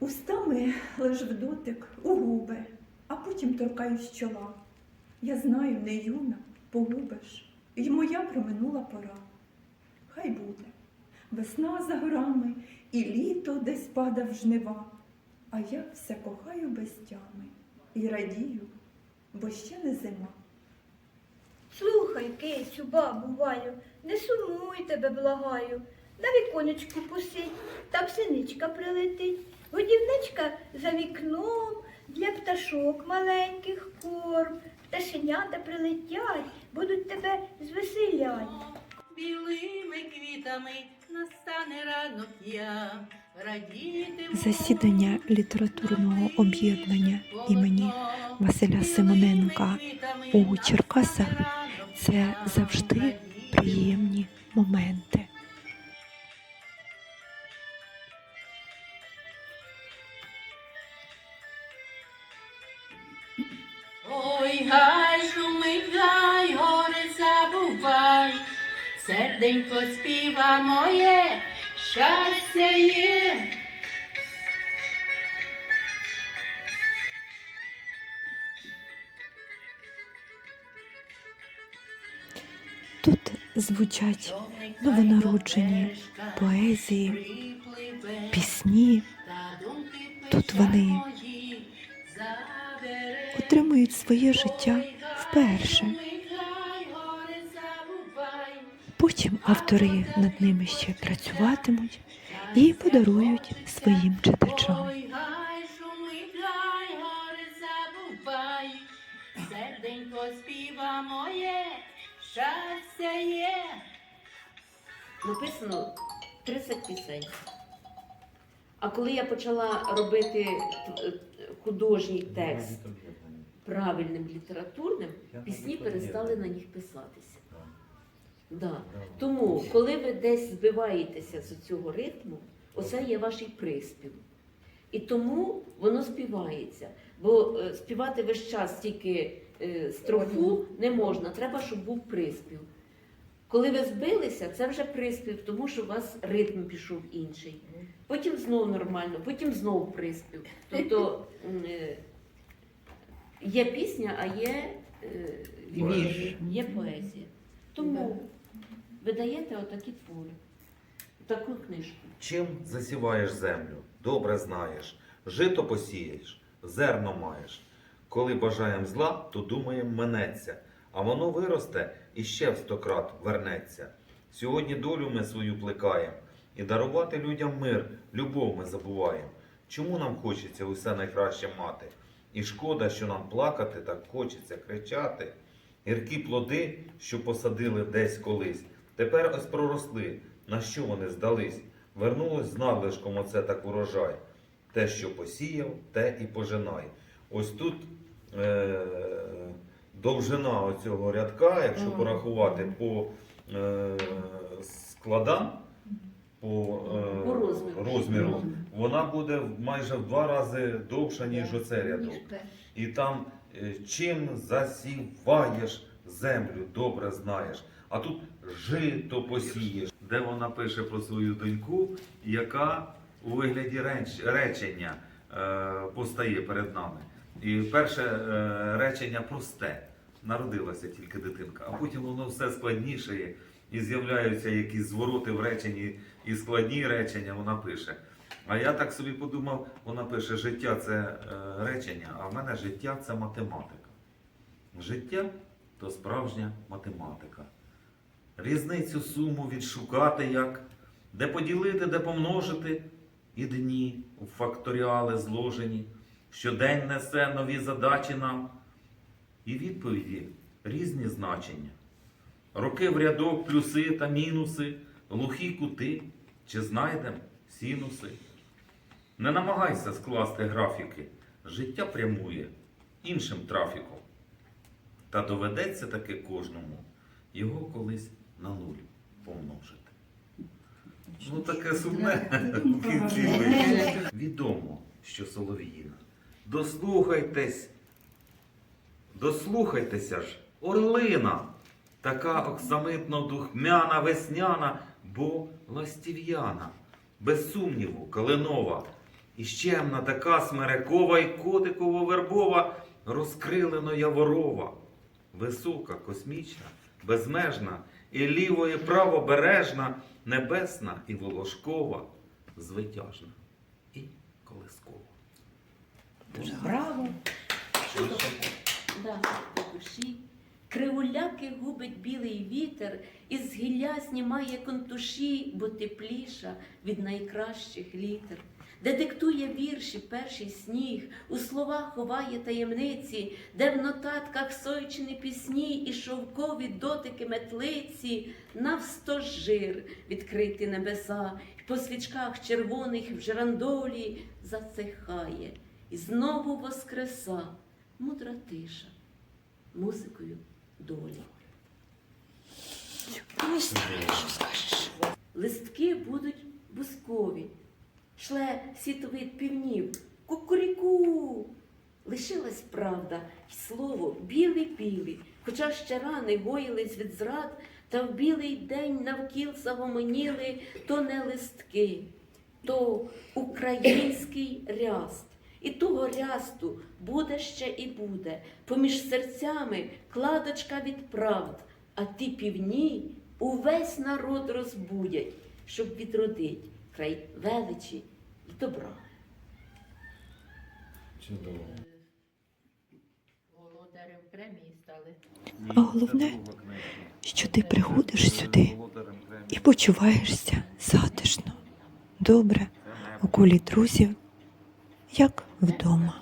Устами лиш в дотик у губи, а потім торкаюсь чола. Я знаю, не юна, погубиш, і моя проминула пора. Хай буде. Весна за горами, і літо десь пада в жнива. А я все кохаю без тями і радію, бо ще не зима. Слухай, кицю, бабу Валю, не сумуй тебе, благаю. На віконечку посидь, та синичка прилетить. Годівничка за вікном для пташок маленьких корм. Пташенята прилетять, будуть тебе звеселять. Білими квітами настане ранок я, радітиму. Засідання літературного об'єднання імені Василя Симоненка у Черкасах це завжди приємні моменти. Ой, гай, шумить, гай, горе забувай, серденько співа моє, щастя є. Тут звучать новонароджені поезії, пісні. Тут вони отримують своє життя вперше. Потім автори над ними ще працюватимуть і подарують своїм читачам. Серденько співа моє, щастя є. написано 30 пісень. А коли я почала робити е, художній текст правильним літературним, пісні перестали на них писатися. Да. Тому, коли ви десь збиваєтеся з цього ритму, оце є ваш приспів. І тому воно співається. Бо е, співати весь час тільки е, строфу не можна, треба, щоб був приспів. Коли ви збилися, це вже приспів, тому що у вас ритм пішов інший. Потім знов нормально, потім знов приспів. Тобто е, є пісня, а є е, вірш, є поезія. Тому ви даєте отакі твори, таку книжку. Чим засіваєш землю, добре знаєш, жито посієш, зерно маєш. Коли бажаєм зла, то думаєм минеться, а воно виросте і ще в сто крат вернеться. Сьогодні долю ми свою плекаєм, і дарувати людям мир, любов ми забуваєм. Чому нам хочеться усе найкраще мати? І шкода, що нам плакати, так хочеться кричати. Гіркі плоди, що посадили десь колись, тепер ось проросли. На що вони здались? Вернулось з надлишком оце так урожай. Те, що посіяв, те і пожинай. Ось тут е- довжина оцього рядка, якщо порахувати по е- складам, по, е- По розміру. розміру, вона буде майже в два рази довша, ніж оце рядок. І там е, чим засіваєш землю, добре знаєш. А тут жито посієш, де вона пише про свою доньку, яка у вигляді реч- речення е, постає перед нами. І перше е, речення просте. Народилася тільки дитинка, а потім воно все складніше і з'являються якісь звороти в реченні і складні речення вона пише. А я так собі подумав, вона пише, життя це е, речення, а в мене життя це математика. Життя то справжня математика. Різницю суму відшукати як, де поділити, де помножити, і дні у факторіали зложені, щодень несе нові задачі нам, і відповіді різні значення. Роки в рядок, плюси та мінуси, глухі кути, чи знайдем синуси. Не намагайся скласти графіки, життя прямує іншим трафіком. Та доведеться таки кожному його колись на нуль помножити. Ну таке сумне в кінці. Відомо, що Солов'їна. Дослухайтесь, дослухайтеся ж, орлина, така оксамитно духмяна, весняна, бо ластів'яна, без сумніву, калинова. І щемна така смерекова і котиково вербова, розкрилено яворова, висока, космічна, безмежна, і ліво, і правобережна, небесна і волошкова, звитяжна і колискова. Браво! Да, до душі. Кривуляки губить білий вітер, із гілля знімає контуші, бо тепліша від найкращих літер. Де диктує вірші перший сніг, у словах ховає таємниці, де в нотатках сойчені пісні і шовкові дотики метлиці, навсто жир відкриті небеса, й по свічках червоних в жерандолі зацихає, і знову воскреса мудра тиша музикою долі. Листки будуть бускові, шле сітовид півнів, кукуріку. Лишилась правда, й слово білий-білий, хоча ще рани гоїлись від зрад, та в білий день навкіл загомоніли то не листки, то український ряст. І того рясту буде ще і буде, поміж серцями кладочка від правд, а ті півні увесь народ розбудять, щоб відродить край величі й добра. Чудово. А головне, що ти приходиш сюди і почуваєшся затишно, добре, у колі друзів, як вдома.